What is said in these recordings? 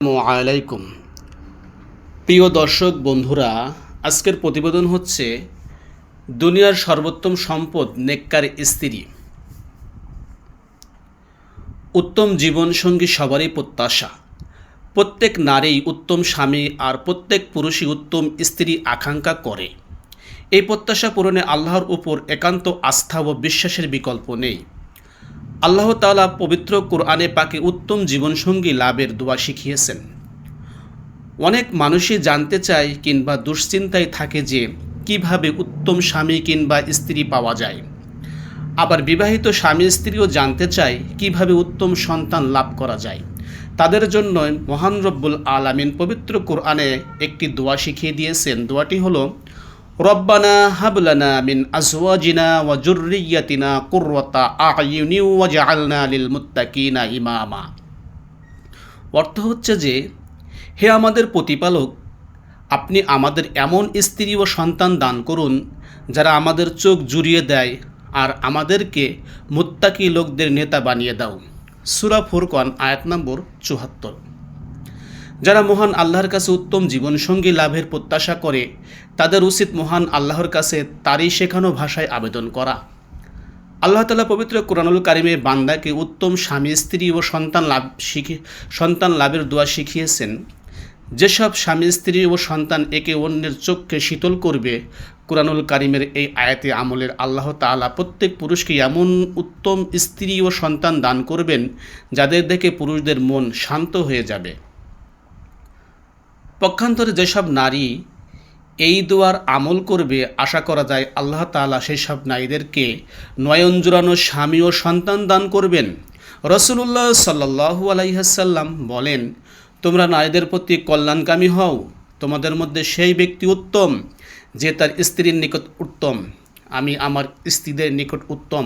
আলাইকুম। প্রিয় দর্শক বন্ধুরা, আজকের প্রতিবেদন হচ্ছে দুনিয়ার সর্বোত্তম সম্পদ নেককার স্ত্রী। উত্তম জীবনসঙ্গী সবারই প্রত্যাশা। প্রত্যেক নারী উত্তম স্বামী আর প্রত্যেক পুরুষই উত্তম স্ত্রী আকাঙ্ক্ষা করে। এই প্রত্যাশা পূরণে আল্লাহর উপর একান্ত আস্থা ও বিশ্বাসের বিকল্প নেই। আল্লাহ তাআলা পবিত্র কোরআনে পাকে উত্তম জীবনসঙ্গী লাভের দোয়া শিখিয়েছেন। অনেক মানুষই জানতে চায় কিংবা দুশ্চিন্তায় থাকে যে কীভাবে উত্তম স্বামী কিংবা স্ত্রী পাওয়া যায়। আবার বিবাহিত স্বামী স্ত্রীও জানতে চায় কীভাবে উত্তম সন্তান লাভ করা যায়। তাদের জন্য মহান রব্বুল আলামিন পবিত্র কোরআনে একটি দোয়া শিখিয়ে দিয়েছেন। দোয়াটি হলো রব্বানা হাবলানা মিন আজওয়াজিনা ওয়া যুররিয়াতিনা কুররাতা আ'য়ুনি ওয়াজআলনা লিল মুত্তাকিনা ইমামা। অর্থ হচ্ছে যে, হে আমাদের প্রতিপালক, আপনি আমাদের এমন স্ত্রী ও সন্তান দান করুন, যারা আমাদের চোখ জুড়িয়ে দেয় আর আমাদেরকে মুত্তাকি লোকদের নেতা বানিয়ে দাও। সুরা ফুরকন আয়াত নম্বর চুহাত্তর যারা মহান আল্লাহর কাছে উত্তম জীবনসঙ্গী লাভের প্রত্যাশা করে, তাদের উচিত মহান আল্লাহর কাছে তারই শেখানো ভাষায় আবেদন করা। আল্লাহ তালা পবিত্র কোরআনুল কারিমে বান্দাকে উত্তম স্বামী, স্ত্রী ও সন্তান লাভ শিখে, সন্তান লাভের দোয়া শিখিয়েছেন, যেসব স্বামী, স্ত্রী ও সন্তান একে অন্যের চোখকে শীতল করবে, কোরআনুল কারিমের এই আয়াতে আমলের আল্লাহ তাআলা প্রত্যেক পুরুষকে এমন উত্তম স্ত্রী ও সন্তান দান করবেন, যাদের দেখে পুরুষদের মন শান্ত হয়ে যাবে। পক্ষান্তরে যেসব নারী এই দোয়ার আমল করবে, আশা করা যায় আল্লাহ তাআলা সেই সব নারীদেরকে নয়ন জুড়ানো স্বামী ও সন্তান দান করবেন। রসুল্লাহ সাল্লাহু আলাইহাসাল্লাম বলেন, তোমরা নারীদের প্রতি কল্যাণকামী হও, তোমাদের মধ্যে সেই ব্যক্তি উত্তম যে তার স্ত্রীর নিকট উত্তম। আমি আমার স্ত্রীদের নিকট উত্তম।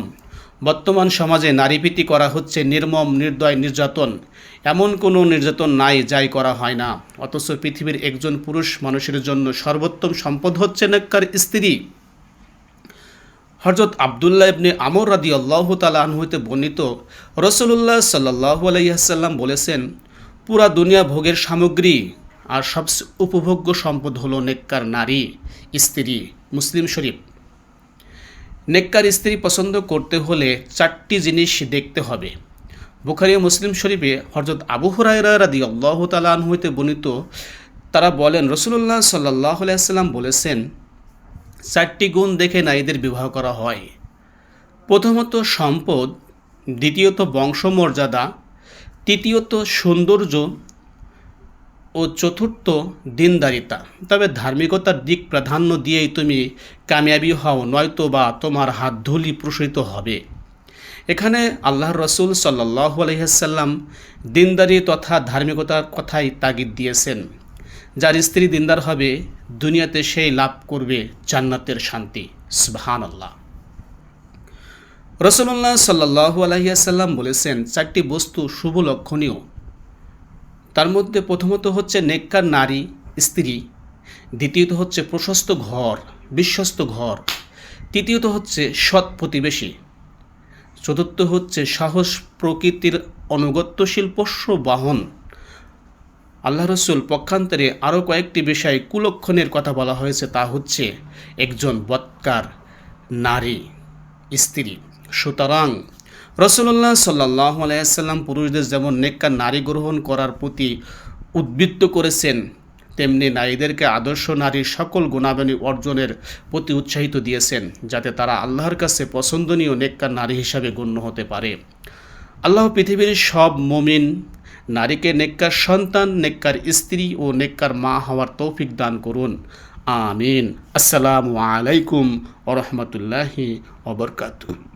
বর্তমান সমাজে নারীভীতি করা হচ্ছে নির্মম, নির্দয়, নির্যাতন। এমন কোনো নির্যাতন নাই যাই করা হয় না। অথচ পৃথিবীর একজন পুরুষ মানুষের জন্য সর্বোত্তম সম্পদ হচ্ছে নেককার স্ত্রী। হজরত আবদুল্লাহ ইবনে আমর রাদি আল্লাহ তালাহ হইতে বর্ণিত রসুল্লাহ সাল্লাহ আলাইসাল্লাম বলেছেন, পুরা দুনিয়া ভোগের সামগ্রী, আর সবচেয়ে উপভোগ্য সম্পদ হলো নেককার নারী, স্ত্রী। মুসলিম শরীফ। নেককার স্ত্রী পছন্দ করতে হলে চারটি জিনিস দেখতে হবে। বুখারি মুসলিম শরীফে হজরত আবু হুরায়রা রাদি আল্লাহ তালান হইতে বর্ণিত, তারা বলেন রসুল্লাহ সাল্লাহ আলাইসাল্লাম বলেছেন, চারটি গুণ দেখে নারীদের বিবাহ করা হয়। প্রথমত সম্পদ, দ্বিতীয়ত বংশমর্যাদা, তৃতীয়ত সৌন্দর্য ও চতুর্থ দিনদারিতা। তবে ধার্মিকতার দিক প্রাধান্য দিয়েই তুমি কামিয়াবি হও, নয়তো বা তোমার হাত ধুলি প্রসারিত হবে। এখানে আল্লাহর রসুল সাল্লাহ আলহিহাসাল্লাম দিনদারি তথা ধার্মিকতার কথাই তাগিদ দিয়েছেন। যার স্ত্রী দিনদার হবে, দুনিয়াতে সেই লাভ করবে জান্নাতের শান্তি। সুবহান আল্লাহ রসুল্লাহ সাল্লাহ আলহিয়াসাল্লাম বলেছেন, চারটি বস্তু শুভ লক্ষণীয়। তার মধ্যে প্রথমত হচ্ছে নেককার নারী, স্ত্রী। দ্বিতীয়ত হচ্ছে প্রশস্ত ঘর, বিশ্বস্ত ঘর। তৃতীয়ত হচ্ছে সৎ প্রতিবেশী। চতুর্থ হচ্ছে সাহস প্রকৃতির অনুগত্যশীল পোষ্য বাহন। আল্লাহ রসুল পক্ষান্তরে আরও কয়েকটি বিষয় কুলক্ষণের কথা বলা হয়েছে, তা হচ্ছে একজন বৎকার নারী, স্ত্রী। সুতরাং রসুল্লাহ সাল্লাহ আলাইসাল্লাম পুরুষদের যেমন নেককার নারী গ্রহণ করার প্রতি উদ্বৃত্ত করেছেন, তেমনি নারীদেরকে আদর্শ নারীর সকল গুণাবলী অর্জনের প্রতি উৎসাহিত দিয়েছেন, যাতে তারা আল্লাহর কাছে পছন্দনীয় নেককার নারী হিসাবে গণ্য হতে পারে। আল্লাহ পৃথিবীর সব মমিন নারীকে নেককার সন্তান, নেককার স্ত্রী ও নেককার মা হওয়ার তৌফিক দান করুন। আমিন। আসসালামু আলাইকুম ওরহমতুল্লাহি ওবরকাতুহ